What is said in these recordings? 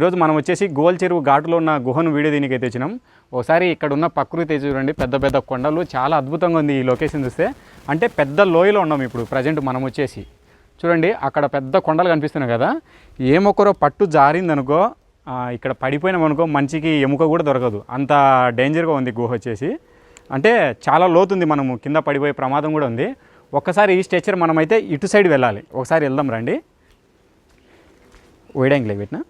ఈరోజు మనం వచ్చేసి గోల్ చెరువు ఘాటులో ఉన్న గుహను వీడియో దీనికి అయితే వచ్చినాం ఒకసారి ఇక్కడ ఉన్న ప్రకృతి చూడండి పెద్ద పెద్ద కొండలు చాలా అద్భుతంగా ఉంది ఈ లొకేషన్ చూస్తే. అంటే పెద్ద లోయలో ఉన్నాం ఇప్పుడు ప్రజెంట్ మనం వచ్చేసి. చూడండి అక్కడ పెద్ద కొండలు కనిపిస్తున్నాయి కదా. ఏమొకరో పట్టు జారిందనుకో ఇక్కడ పడిపోయినామనుకో మంచికి ఎముక కూడా దొరకదు. అంత డేంజర్గా ఉంది గుహ వచ్చేసి. అంటే చాలా లోతుంది మనము కింద పడిపోయే ప్రమాదం కూడా ఉంది. ఒక్కసారి ఈ స్ట్రెచర్ మనమైతే ఇటు సైడ్ వెళ్ళాలి. ఒకసారి వెళ్దాం రండి. వేయడానికి పెట్టినా.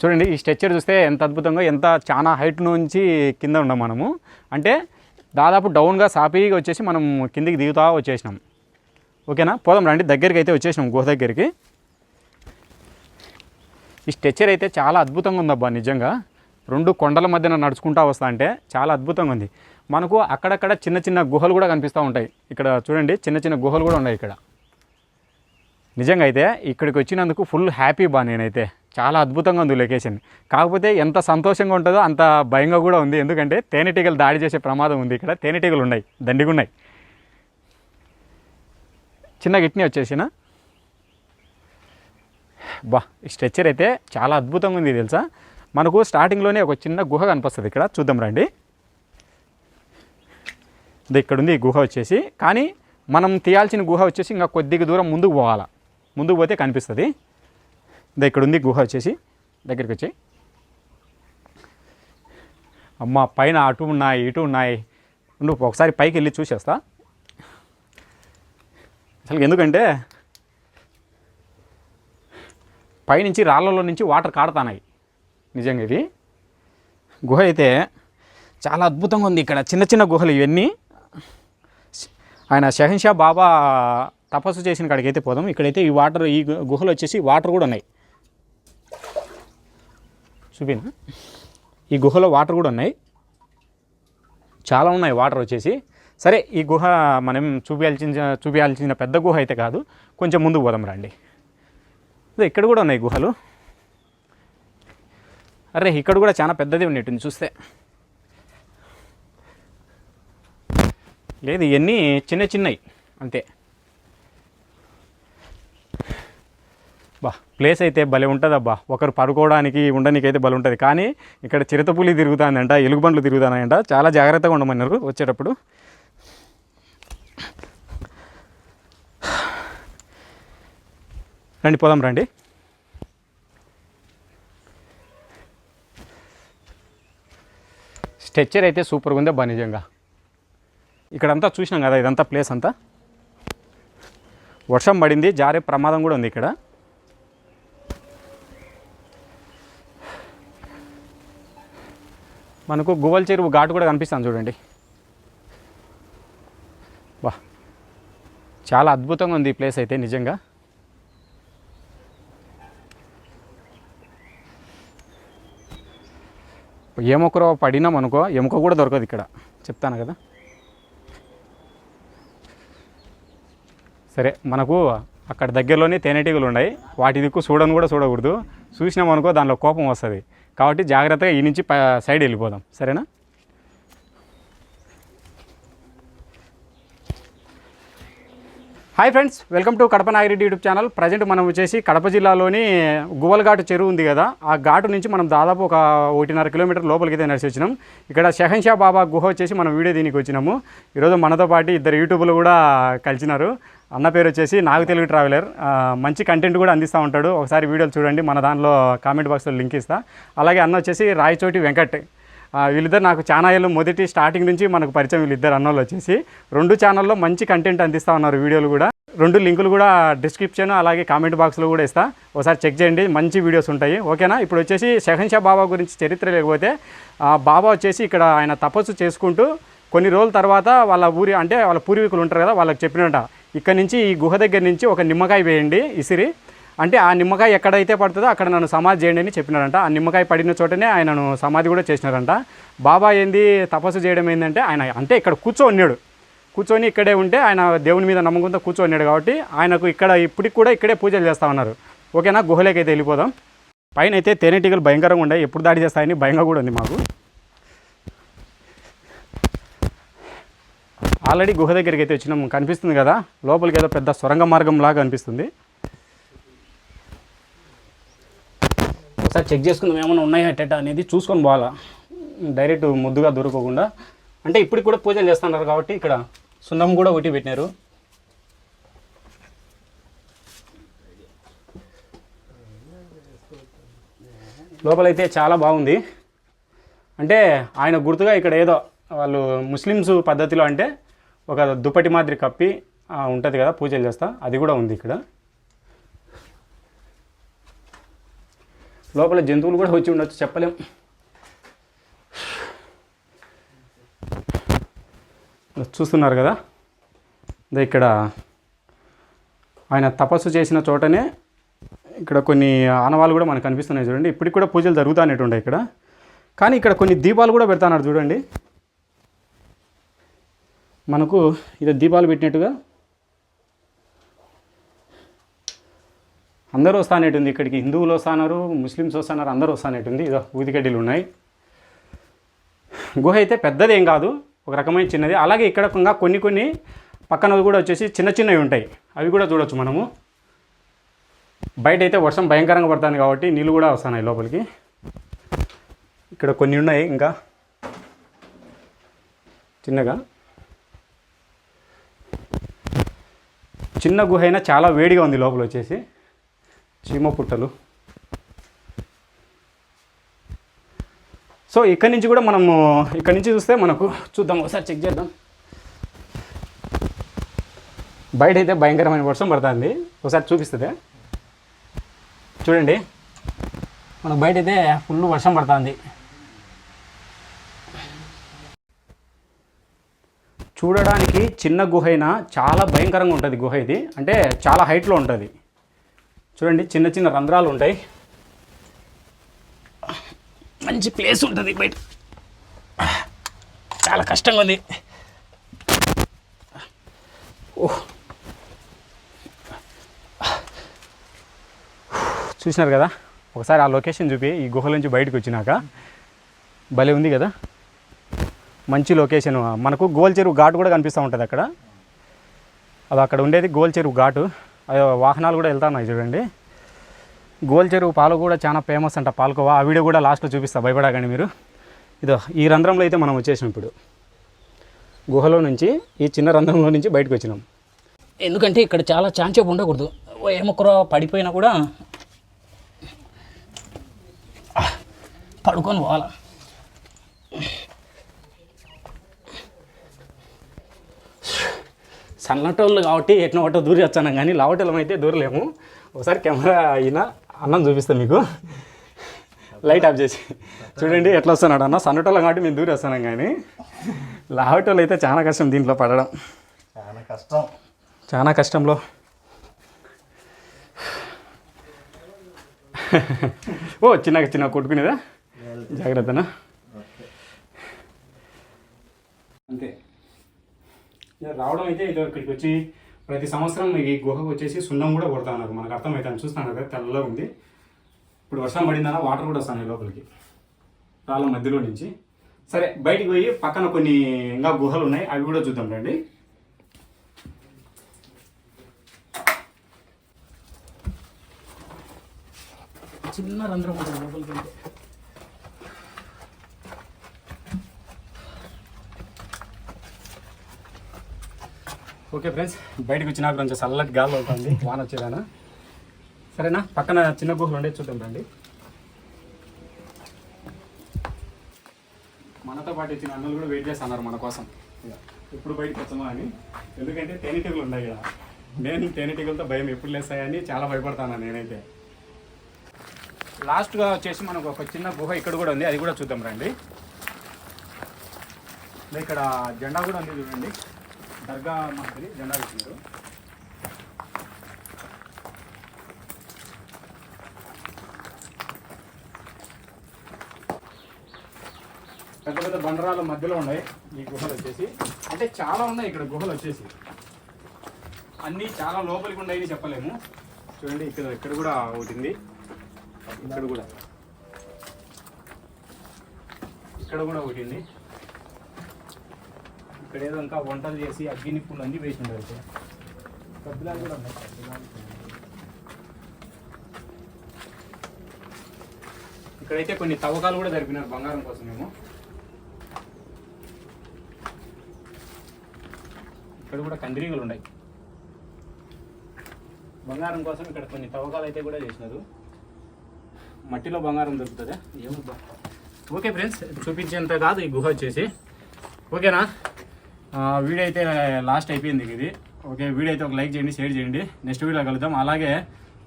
చూడండి ఈ స్ట్రెచ్చర్ చూస్తే ఎంత అద్భుతంగా ఎంత చాలా హైట్ నుంచి కింద ఉన్నాం మనము. అంటే దాదాపు డౌన్గా సాపీగా వచ్చేసి మనం కిందికి దిగుతా వచ్చేసినాం. ఓకేనా? పోదాం రండి దగ్గరికి అయితే వచ్చేసినాం గుహ దగ్గరికి. ఈ స్ట్రెచ్చర్ అయితే చాలా అద్భుతంగా ఉందబ్బా నిజంగా. రెండు కొండల మధ్యన నడుచుకుంటా వస్తా అంటే చాలా అద్భుతంగా ఉంది. మనకు అక్కడక్కడ చిన్న చిన్న గుహలు కూడా కనిపిస్తూ ఉంటాయి. ఇక్కడ చూడండి చిన్న చిన్న గుహలు కూడా ఉన్నాయి ఇక్కడ. నిజంగా అయితే ఇక్కడికి వచ్చినందుకు ఫుల్ హ్యాపీ బా నేనైతే. చాలా అద్భుతంగా ఉంది లొకేషన్. కాకపోతే ఎంత సంతోషంగా ఉంటుందో అంత భయంగా కూడా ఉంది. ఎందుకంటే తేనెటీగలు దాడి చేసే ప్రమాదం ఉంది ఇక్కడ. తేనెటీగలు ఉన్నాయి. దండిగా ఉన్నాయి. చిన్న గిట్ని వచ్చేసిన. బా ఈ స్ట్రెచ్చర్ అయితే చాలా అద్భుతంగా ఉంది తెలుసా? మనకు స్టార్టింగ్లోనే ఒక చిన్న గుహ కనిపిస్తుంది ఇక్కడ. చూద్దాం రండి. ఇది ఇక్కడ ఉంది ఈ గుహ వచ్చేసి. కానీ మనం తీయాల్సిన గుహ వచ్చేసి ఇంకా కొద్దిగా దూరం ముందుకు పోవాలా. ముందుకు పోతే కనిపిస్తుంది. ఇక్కడ ఉంది గుహ వచ్చేసి దగ్గరికి వచ్చి అమ్మ పైన అటు ఉన్నాయి ఇటు ఉన్నాయి. నువ్వు ఒకసారి పైకి వెళ్ళి చూసేస్తా. అసలు ఎందుకంటే పైనుంచి రాళ్ళలో నుంచి వాటర్ కాడతానాయి నిజంగా ఇది. గుహ అయితే చాలా అద్భుతంగా ఉంది ఇక్కడ. చిన్న చిన్న గుహలు ఇవన్నీ. ఆయన షహన్షా బాబా తపస్సు చేసిన కాడికి అయితే పోదాం. ఇక్కడైతే ఈ వాటర్ ఈ గుహలు వచ్చేసి వాటర్ కూడా ఉన్నాయి. చూపినా ఈ గుహలో వాటర్ కూడా ఉన్నాయి. చాలా ఉన్నాయి వాటర్ వచ్చేసి. సరే ఈ గుహ మనం చూపించాల్సిన చూపించాల్సిన పెద్ద గుహ అయితే కాదు. కొంచెం ముందుకు పోదాం రండి. అదే ఇక్కడ కూడా ఉన్నాయి గుహలు. అరే ఇక్కడ కూడా చాలా పెద్దది ఉండేటుంది చూస్తే. లేదు ఇవన్నీ చిన్న చిన్నవి. అంతే. బా ప్లేస్ అయితే భలే ఉంటుందబ్బా. ఒకరు పడుకోవడానికి ఉండడానికి అయితే భలే ఉంటుంది. కానీ ఇక్కడ చిరుతపులి తిరుగుతానంట ఎలుగుబండ్లు తిరుగుతానంట చాలా జాగ్రత్తగా ఉండమన్నారు వచ్చేటప్పుడు. రండి పోదాం రండి. స్ట్రెచ్చర్ అయితే సూపర్గా ఉందా బా నిజంగా? ఇక్కడంతా చూసినాం కదా ఇదంతా ప్లేస్ అంతా. వర్షం పడింది జారే ప్రమాదం కూడా ఉంది ఇక్కడ. మనకు గువ్వల చెరువు ఘాటు కూడా కనిపిస్తాను చూడండి. బా చాలా అద్భుతంగా ఉంది ఈ ప్లేస్ అయితే నిజంగా. ఏమొకరో పడినాం అనుకో ఎముక కూడా దొరకదు ఇక్కడ. చెప్తాను కదా. సరే మనకు అక్కడ దగ్గరలోనే తేనెటీగలు ఉన్నాయి. వాటి దిక్కు చూడని కూడా చూడకూడదు. చూసినాం అనుకో దానిలో కోపం వస్తుంది. కాబట్టి జాగ్రత్తగా ఈ నుంచి సైడ్ వెళ్ళిపోదాం. సరేనా? Hi friends welcome to Kadapa Nagireddy YouTube channel. Present మనం వచ్చేసి కడప జిల్లాలోని గువ్వలఘాటు చెరువు ఉంది కదా ఆ ఘాటు నుంచి మనం దాదాపు ఒక ఒకటిన్నర కిలోమీటర్ లోపలికి అయితే నడిచి వచ్చినాం. ఇక్కడ షహన్షా బాబా గుహ వచ్చేసి మనం వీడియో దీనికి వచ్చినాము. ఈరోజు మనతో పాటు ఇద్దరు యూట్యూబ్లో కూడా కలిసినారు. అన్న పేరు వచ్చేసి నాగు తెలుగు ట్రావెలర్. మంచి కంటెంట్ కూడా అందిస్తూ ఉంటాడు. ఒకసారి వీడియోలు చూడండి మన దానిలో కామెంట్ బాక్స్లో లింక్ ఇస్తా. అలాగే అన్న వచ్చేసి రాయచోటి వెంకట్. వీళ్ళిద్దరు నాకు చాలా మొదటి స్టార్టింగ్ నుంచి మనకు పరిచయం వీళ్ళిద్దరు అన్నోళ్ళు వచ్చేసి. రెండు ఛానల్లో మంచి కంటెంట్ అందిస్తూ ఉన్నారు వీడియోలు కూడా. రెండు లింకులు కూడా డిస్క్రిప్షన్ అలాగే కామెంట్ బాక్స్లో కూడా ఇస్తా. ఒకసారి చెక్ చేయండి మంచి వీడియోస్ ఉంటాయి. ఓకేనా? ఇప్పుడు వచ్చేసి షహన్షా బాబా గురించి చరిత్ర లేకపోతే బాబా వచ్చేసి ఇక్కడ ఆయన తపస్సు చేసుకుంటూ కొన్ని రోజుల తర్వాత వాళ్ళ ఊరి అంటే వాళ్ళ పూర్వీకులు ఉంటారు కదా వాళ్ళకి చెప్పినట్ట ఇక్కడ నుంచి ఈ గుహ దగ్గర నుంచి ఒక నిమ్మకాయ వేయండి ఇసిరి. అంటే ఆ నిమ్మకాయ ఎక్కడైతే పడుతుందో అక్కడ నన్ను సమాధి చేయండి అని చెప్పినారంట. ఆ నిమ్మకాయ పడిన చోటనే ఆయనను సమాధి కూడా చేసినారంట. బాబా ఏంది తపస్సు చేయడం ఏంటంటే ఆయన అంటే ఇక్కడ కూర్చో ఉన్నాడు కూర్చొని ఇక్కడే ఉంటే ఆయన దేవుని మీద నమ్మకంతో కూర్చొన్నాడు కాబట్టి ఆయనకు ఇక్కడ ఇప్పటికి కూడా ఇక్కడే పూజలు చేస్తా ఉన్నారు. ఓకేనా? గుహలోకి అయితే వెళ్ళిపోదాం. పైన అయితే తేనెటీగలు భయంకరంగా ఉండే ఎప్పుడు దాడి చేస్తాయని భయంగా కూడా ఉంది మాకు. ఆల్రెడీ గుహ దగ్గరికి అయితే వచ్చినాం. కనిపిస్తుంది కదా? లోపలికి ఏదో పెద్ద సొరంగ మార్గం లాగా అనిపిస్తుంది. ఒకసారి చెక్ చేసుకుందాం ఏమైనా ఉన్నాయా ఎట్టేట అనేది. చూసుకొని పోవాలా. డైరెక్ట్ ముద్దుగా దొరకకుండా. అంటే ఇప్పటికి కూడా పూజలు చేస్తున్నారు కాబట్టి ఇక్కడ సున్నం కూడా ఒకటి పెట్టినారు. లోపలైతే చాలా బాగుంది. అంటే ఆయన గుర్తుగా ఇక్కడ ఏదో వాళ్ళు ముస్లిమ్స్ పద్ధతిలో అంటే ఒక దుప్పటి మాదిరి కప్పి ఉంటుంది కదా పూజలు చేస్తా. అది కూడా ఉంది ఇక్కడ. లోపల జంతువులు కూడా వచ్చి ఉండొచ్చు చెప్పలేం. చూస్తున్నారు కదా? ఇక్కడ ఆయన తపస్సు చేసిన చోటనే ఇక్కడ కొన్ని ఆనవాళ్ళు కూడా మనకు కనిపిస్తున్నాయి చూడండి. ఇప్పటికి కూడా పూజలు జరుగుతానేటుండే ఇక్కడ. కానీ ఇక్కడ కొన్ని దీపాలు కూడా పెడతాన్నారు చూడండి. మనకు ఇది దీపాలు పెట్టినట్టుగా అందరూ వస్తానేటుంది ఇక్కడికి. హిందువులు వస్తున్నారు ముస్లిమ్స్ వస్తున్నారు అందరూ వస్తానేటుంది. ఇదో ఊదిగడ్డలు ఉన్నాయి. గుహ అయితే పెద్దదేం కాదు ఒక రకమైన చిన్నది. అలాగే ఇక్కడ కొన్ని కొన్ని పక్కన కూడా వచ్చేసి చిన్న చిన్నవి ఉంటాయి. అవి కూడా చూడొచ్చు మనము. బయట అయితే వర్షం భయంకరంగా పడుతుంది కాబట్టి నీళ్ళు కూడా వస్తున్నాయి లోపలికి. ఇక్కడ కొన్ని ఉన్నాయి ఇంకా. చిన్నగా. చిన్న గుహ అయినా చాలా వేడిగా ఉంది లోపల వచ్చేసి. చీమ పుట్టలు. సో ఇక్కడి నుంచి కూడా మనము ఇక్కడి నుంచి చూస్తే మనకు చూద్దాం ఒకసారి చెక్ చేద్దాం. బయట అయితే భయంకరమైన వర్షం పడుతుంది. ఒకసారి చూపిస్తుంది. చూడండి. మనకు బయట అయితే ఫుల్ వర్షం పడుతుంది. చూడడానికి చిన్న గుహ అయినా చాలా భయంకరంగా ఉంటుంది గుహ ఇది. అంటే చాలా హైట్లో ఉంటుంది. చూడండి చిన్న చిన్న రంధ్రాలు ఉంటాయి. మంచి ప్లేస్ ఉంటుంది బయట. చాలా కష్టంగా ఉంది. ఓహ్. చూసినారు కదా? ఒకసారి ఆ లొకేషన్ చూపి ఈ గుహ నుంచి బయటకు వచ్చినాక. భలే ఉంది కదా? మంచి లొకేషన్ మనకు గోల్ చెరువు ఘాటు కూడా కనిపిస్తూ ఉంటుంది అక్కడ. అది అక్కడ ఉండేది గోల్ చెరువు ఘాటు. అయ్యో వాహనాలు కూడా వెళ్తున్నాయి చూడండి. గోల్ చెరువు పాలు కూడా చాలా ఫేమస్ అంట. పాలకోవా ఆ వీడియో కూడా లాస్ట్లో చూపిస్తా భయపడకండి మీరు. ఇదో ఈ రంధ్రంలో అయితే మనం వచ్చేసాం ఇప్పుడు. గుహలో నుంచి ఈ చిన్న రంధ్రంలో నుంచి బయటకు వచ్చినాం. ఎందుకంటే ఇక్కడ చాలా చాంచేపు ఉండకూడదు. ఏమొక్కరో పడిపోయినా కూడా పడుకొని పోవాలా. సన్నటోళ్ళు కాబట్టి ఎట్న ఒకటో దూరి వచ్చాను కానీ లావటోళ్ళం అయితే దూరలేము. ఒకసారి కెమెరా అయినా అన్నం చూపిస్తాను మీకు. లైట్ ఆఫ్ చేసి. చూడండి ఎట్లా వస్తున్నాడు అన్న. సన్నటోళ్ళం కాబట్టి మేము దూరి వస్తున్నాం కానీ లావటోళ్ళు అయితే చాలా కష్టం దీంట్లో పడడం. చాలా కష్టం. చాలా కష్టంలో. ఓ చిన్నగా చిన్న కొట్టుకునేదా? జాగ్రత్తనా అంతే ఇక రావడం అయితే ఇదో ఇక్కడికి వచ్చి ప్రతి సంవత్సరం ఈ గుహకు వచ్చేసి సున్నం కూడా కొడతా ఉన్నారు. మనకు అర్థమవుతుంది చూస్తాను కదా తెల్లగా ఉంది. ఇప్పుడు వర్షం పడిందన్న వాటర్ కూడా వస్తాను లోపలికి. రాళ్ళ మధ్యలో నుంచి. సరే బయటికి పోయి పక్కన కొన్ని ఇంకా గుహలు ఉన్నాయి అవి కూడా చూద్దాం రండి. చిన్న రంధ్రం లోపలికి ఓకే ఫ్రెండ్స్ బయటకు వచ్చినాక కొంచెం చల్లటి గాలి అవుతుంది. వాన వచ్చేదానా? సరేనా? పక్కన చిన్న గుహలు ఉండే చూద్దాం రండి. మనతో పాటు వచ్చిన అన్నలు కూడా వెయిట్ చేస్తున్నారు మన కోసం. ఇక ఎప్పుడు బయటకు వచ్చామా అని. ఎందుకంటే తేనెటీగలు ఉన్నాయి కదా. నేను తేనెటీగలతో భయం ఎప్పుడు లేస్తాయని చాలా భయపడతాను నేనైతే. లాస్ట్గా వచ్చేసి మనకు ఒక చిన్న గుహ ఇక్కడ కూడా ఉంది. అది కూడా చూద్దాం రండి. ఇక్కడ జెండా కూడా ఉంది చూడండి. దర్గా మాదిరి జెండా వేసినారు పెద్ద పెద్ద బండరాల మధ్యలో ఉన్నాయి ఈ గుహలు వచ్చేసి. అంటే చాలా ఉన్నాయి ఇక్కడ గుహలు వచ్చేసి. అన్నీ చాలా లోపలికి ఉన్నాయని చెప్పలేము. చూడండి ఇక్కడ ఇక్కడ కూడా ఒకటి ఇక్కడ కూడా. ఇక్కడ కూడా ఒకటి ఇక్కడ ఏదో ఇంకా వంటలు చేసి అగ్గి నిప్పులు అన్నీ వేసి ఉండరు ఇక్కడ కబ్బిలాలు కూడా ఉన్నాయి. కబ్బిలాలు. ఇక్కడైతే కొన్ని తవ్వకాలు కూడా జరిపినారు బంగారం కోసం మేము. ఇక్కడ కూడా కందిరీగలు ఉన్నాయి. బంగారం కోసం ఇక్కడ కొన్ని తవ్వకాలు అయితే కూడా చేసినారు. మట్టిలో బంగారం దొరుకుతుంది? ఏమో ఓకే ఫ్రెండ్స్ చూపించేంత కాదు ఈ గుహ వచ్చేసి. ఓకేనా? వీడియో అయితే లాస్ట్ అయిపోయింది ఇది. ఓకే వీడియో అయితే ఒక లైక్ చేయండి షేర్ చేయండి. నెక్స్ట్ వీడియో కలుద్దాం. అలాగే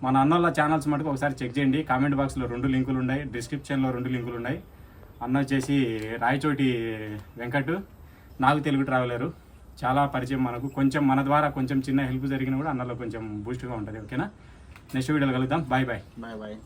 మన అన్నోళ్ళ ఛానల్స్ మటుకు ఒకసారి చెక్ చేయండి. కామెంట్ బాక్స్లో రెండు లింకులు ఉన్నాయి. డిస్క్రిప్షన్లో రెండు లింకులు ఉన్నాయి. అన్న వచ్చేసి రాయచోటి వెంకట్ నాకు తెలుగు ట్రావెలరు. చాలా పరిచయం మనకు. కొంచెం మన ద్వారా కొంచెం చిన్న హెల్ప్ జరిగినా కూడా అన్నలో కొంచెం బూస్ట్గా ఉంటుంది. ఓకేనా? నెక్స్ట్ వీడియోలో కలుద్దాం. Bye bye. Bye bye.